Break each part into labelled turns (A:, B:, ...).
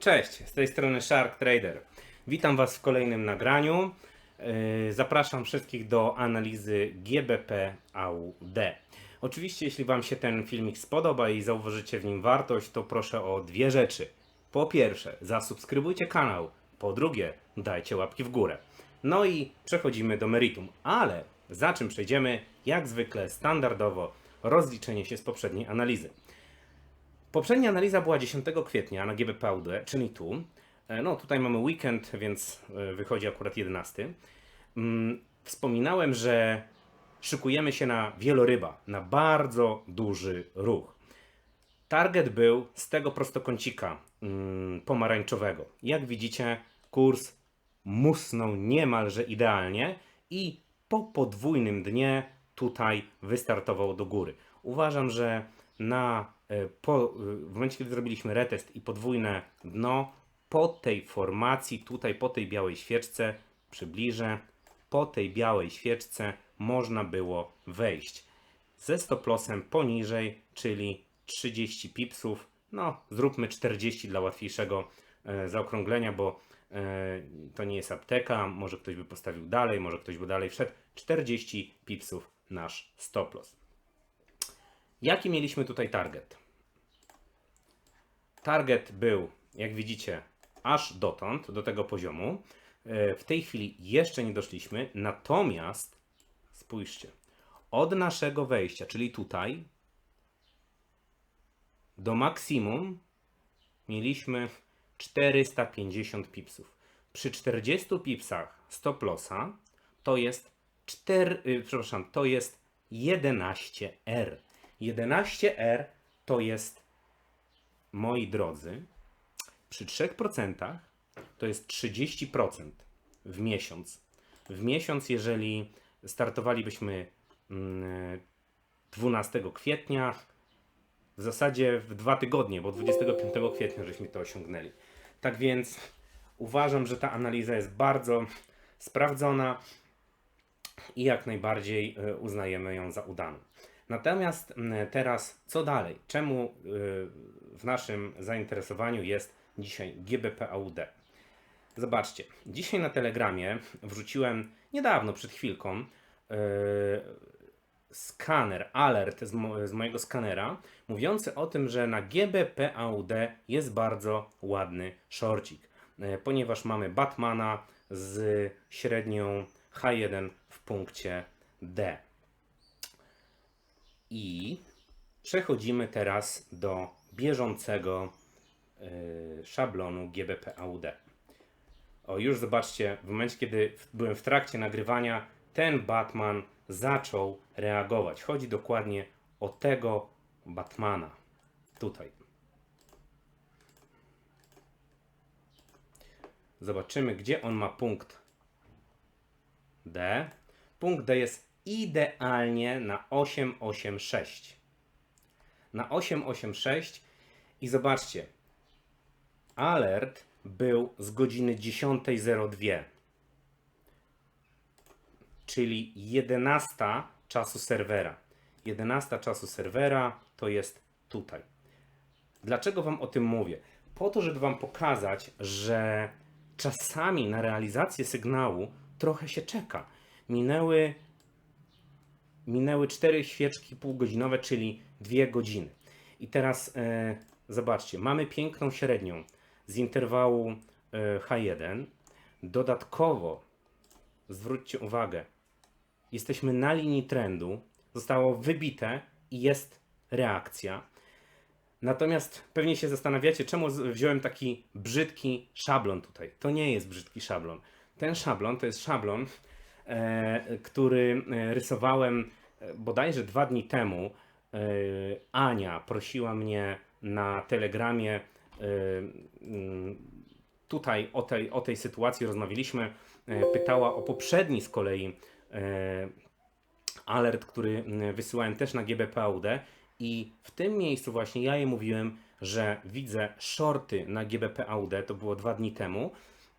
A: Cześć, z tej strony Shark Trader. Witam Was w kolejnym nagraniu. Yy, Zapraszam wszystkich do analizy GBP AUD. Oczywiście, jeśli Wam się ten filmik spodoba i zauważycie w nim wartość, to proszę o dwie rzeczy. Po pierwsze, zasubskrybujcie kanał. Po drugie, dajcie łapki w górę. No i przechodzimy do meritum. Ale za czym przejdziemy? Jak zwykle, standardowo, rozliczenie się z poprzedniej analizy. Poprzednia analiza była 10 kwietnia na GBPUD, czyli tu. E, No tutaj mamy weekend, więc e, wychodzi akurat 11. Mm, Wspominałem, że szykujemy się na wieloryba, na bardzo duży ruch. Target był z tego prostokącika mm, pomarańczowego. Jak widzicie, kurs musnął niemalże idealnie i po podwójnym dnie tutaj wystartował do góry. Uważam, że na, po, e, w momencie, kiedy zrobiliśmy retest i podwójne dno, po tej formacji, tutaj po tej białej świeczce, przybliżę, po tej białej świeczce można było wejść ze stop lossem poniżej, czyli 30 pipsów. No, zróbmy 40 dla łatwiejszego e, zaokrąglenia, bo e, to nie jest apteka. Może ktoś by postawił dalej, może ktoś by dalej wszedł. 40 pipsów nasz stop loss. Jaki mieliśmy tutaj target? Target był, jak widzicie, aż dotąd, do tego poziomu. E, W tej chwili jeszcze nie doszliśmy, natomiast spójrzcie, od naszego wejścia, czyli tutaj, do maksimum mieliśmy 450 pipsów. Przy 40 pipsach stop lossa to jest 4, y, przepraszam, to jest 11R. 11R to jest, moi drodzy, przy 3% to jest 30% w miesiąc. W miesiąc, jeżeli startowalibyśmy mm, 12 kwietnia, w zasadzie w dwa tygodnie, bo 25 kwietnia żeśmy to osiągnęli. Tak więc uważam, że ta analiza jest bardzo sprawdzona i jak najbardziej e, uznajemy ją za udaną. Natomiast teraz co dalej? Czemu y, w naszym zainteresowaniu jest dzisiaj GBP AUD? Zobaczcie, dzisiaj na Telegramie wrzuciłem niedawno, przed chwilką, y, skaner, alert z, mo- z mojego skanera, mówiący o tym, że na GBP AUD jest bardzo ładny shortcik, y, ponieważ mamy Batmana z średnią H1 w punkcie D. I przechodzimy teraz do bieżącego y, szablonu GBP AUD. O, już zobaczcie, w momencie, kiedy byłem w trakcie nagrywania, ten Batman zaczął reagować. Chodzi dokładnie o tego Batmana. Tutaj. Zobaczymy, gdzie on ma punkt D. Punkt D jest idealnie na 886. Na 886 i zobaczcie, alert był z godziny 10.02, czyli 11 czasu serwera. 11 czasu serwera to jest tutaj. Dlaczego Wam o tym mówię? Po to, żeby Wam pokazać, że czasami na realizację sygnału trochę się czeka. Minęły, minęły 4 świeczki półgodzinowe, czyli 2 godziny. I teraz e, zobaczcie, mamy piękną średnią z interwału e, H1. Dodatkowo, zwróćcie uwagę, jesteśmy na linii trendu, zostało wybite i jest reakcja. Natomiast pewnie się zastanawiacie, czemu wziąłem taki brzydki szablon tutaj. To nie jest brzydki szablon. Ten szablon to jest szablon, który e, rysowałem e, bodajże dwa dni temu. E, Ania prosiła mnie na telegramie. E, mm, tutaj o tej, o tej sytuacji rozmawialiśmy. E, pytała o poprzedni z kolei e, alert, który mm, wysyłałem też na GBPUD i w tym miejscu właśnie ja jej mówiłem, że widzę shorty na GBPUD, to było dwa dni temu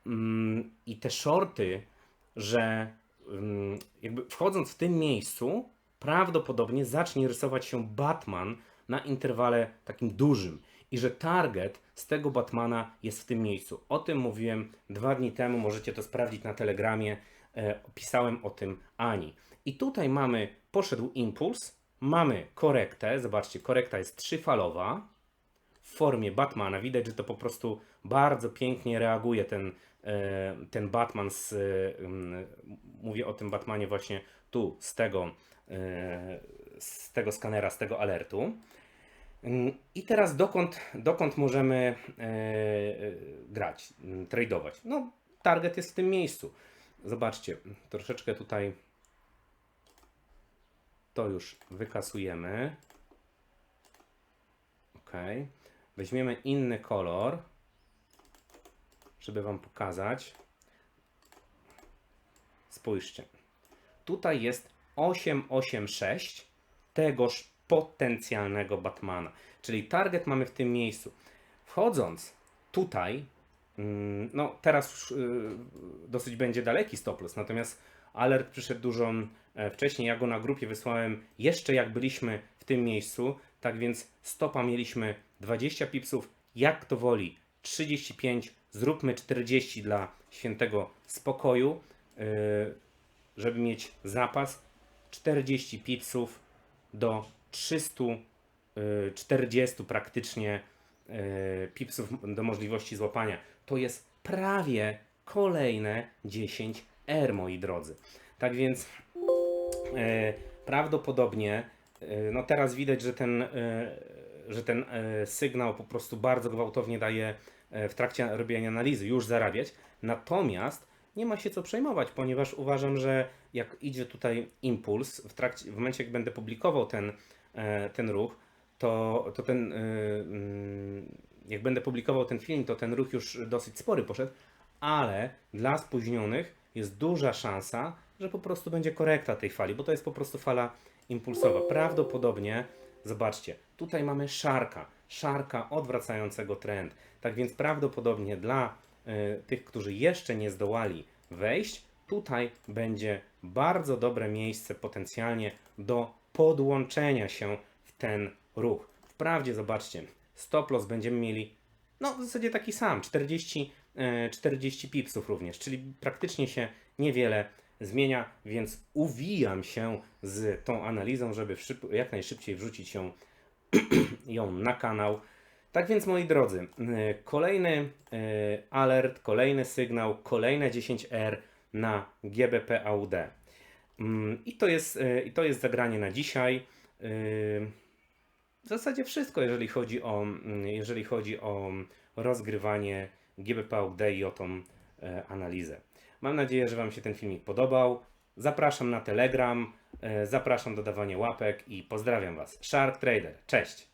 A: Mm, i te shorty, że jakby wchodząc w tym miejscu prawdopodobnie zacznie rysować się Batman na interwale takim dużym i że target z tego Batmana jest w tym miejscu. O tym mówiłem dwa dni temu, możecie to sprawdzić na Telegramie. E, pisałem o tym Ani. I tutaj mamy, poszedł impuls, mamy korektę, zobaczcie, korekta jest trzyfalowa w formie Batmana. Widać, że to po prostu bardzo pięknie reaguje ten, e, ten Batman z, e, mówię o tym Batmanie właśnie tu, z tego, e, z tego skanera, z tego alertu. Mm, I teraz dokąd, dokąd możemy grać, mm, tradeować? No, target jest w tym miejscu. Zobaczcie, troszeczkę tutaj to już wykasujemy. Ok. Weźmiemy inny kolor, żeby Wam pokazać. Spójrzcie. Tutaj jest 886 tegoż potencjalnego Batmana. Czyli target mamy w tym miejscu. Wchodząc tutaj, mm, no teraz już y, dosyć będzie daleki stop loss, natomiast alert przyszedł dużo e, wcześniej. Ja go na grupie wysłałem jeszcze jak byliśmy w tym miejscu. Tak więc stopa mieliśmy 20 pipsów, jak to woli 35, zróbmy 40 dla świętego spokoju, yy, żeby mieć zapas 40 pipsów do 340 praktycznie yy, pipsów do możliwości złapania. To jest prawie kolejne 10 R, moi drodzy. Tak więc prawdopodobnie, no teraz widać, że ten, że ten e, sygnał po prostu bardzo gwałtownie daje e, w trakcie robienia analizy już zarabiać. Natomiast nie ma się co przejmować, ponieważ uważam, że jak idzie tutaj impuls, w, trakcie, w momencie jak będę publikował ten, e, ten ruch, to, to ten, mm, jak będę publikował ten film, to ten ruch już dosyć spory poszedł, ale dla spóźnionych jest duża szansa, że po prostu będzie korekta tej fali, bo to jest po prostu fala impulsowa. Prawdopodobnie, zobaczcie, tutaj mamy szarka, szarka odwracającego trend. Tak więc prawdopodobnie dla y, tych, którzy jeszcze nie zdołali wejść, tutaj będzie bardzo dobre miejsce potencjalnie do podłączenia się w ten ruch. Wprawdzie, zobaczcie, stop loss będziemy mieli no w zasadzie taki sam, 40, e, 40 pipsów również, czyli praktycznie się niewiele zmienia, więc uwijam się z tą analizą, żeby jak najszybciej wrzucić ją, ją na kanał. Tak więc moi drodzy, e, kolejny e, alert, kolejny sygnał, kolejne 10R na GBP AUD. Mm, I to jest, e, i to jest zagranie na dzisiaj. W zasadzie wszystko, jeżeli chodzi o, mm, jeżeli chodzi o rozgrywanie GBP AUD i o tą analizę. Mam nadzieję, że Wam się ten filmik podobał. Zapraszam na Telegram, e, zapraszam do dawania łapek i pozdrawiam Was. Shark Trader, cześć!